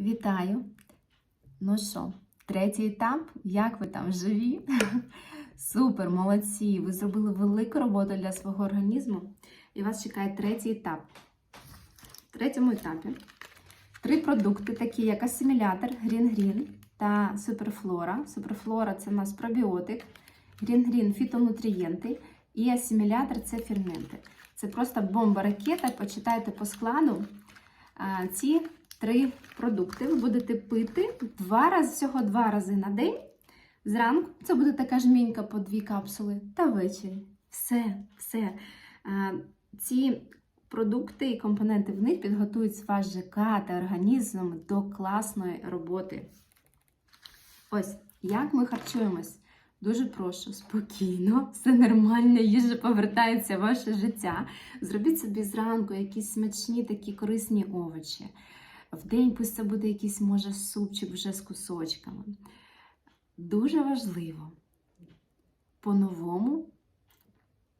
Вітаю! Ну що, третій етап. Як ви там живі? Супер, молодці! Ви зробили велику роботу для свого організму. І вас чекає третій етап. В третьому етапі три продукти, такі як асимілятор, грін-грін та суперфлора. Суперфлора це у нас пробіотик, грін-грін фітонутрієнти і асимілятор це ферменти. Це просто бомба ракета. Почитайте по складу. Ці три продукти ви будете пити два рази, всього два рази на день. Зранку це буде така жмінька по дві капсули, та ввечері. Все, все. Ці продукти і компоненти в них підготують ваш ЖК та організм до класної роботи. Ось, як ми харчуємось? Дуже прошу, спокійно, все нормально, їжа повертається в ваше життя. Зробіть собі зранку якісь смачні такі корисні овочі. В день пусть це буде якийсь, може, супчик вже з кусочками. Дуже важливо по-новому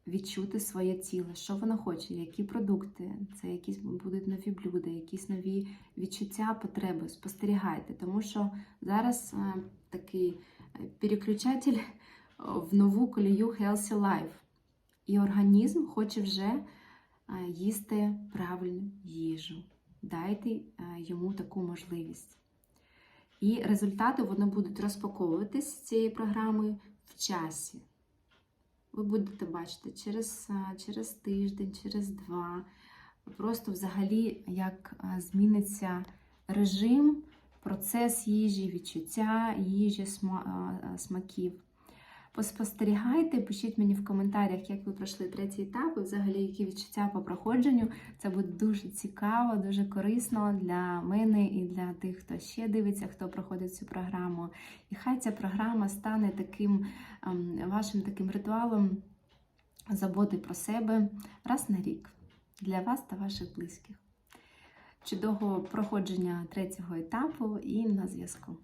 відчути своє тіло, що воно хоче, які продукти, це якісь будуть нові блюда, якісь нові відчуття, потреби. Спостерігайте, тому що зараз е, такий переключатель в нову колію Healthy Life. І організм хоче вже е, їсти правильну їжу. Дайте е, йому таку можливість. І результати вони будуть розпаковуватись з цією програмою в часі. Ви будете бачити через, е, через тиждень, через два. Просто взагалі, як е, зміниться режим, процес їжі, відчуття їжі, сма- смаків. Поспостерігайте, пишіть мені в коментарях, як ви пройшли третій етап, і взагалі які відчуття по проходженню. Це буде дуже цікаво, дуже корисно для мене і для тих, хто ще дивиться, хто проходить цю програму. І хай ця програма стане таким ем, вашим таким ритуалом заботи про себе раз на рік для вас та ваших близьких. Чудового проходження третього етапу і на зв'язку.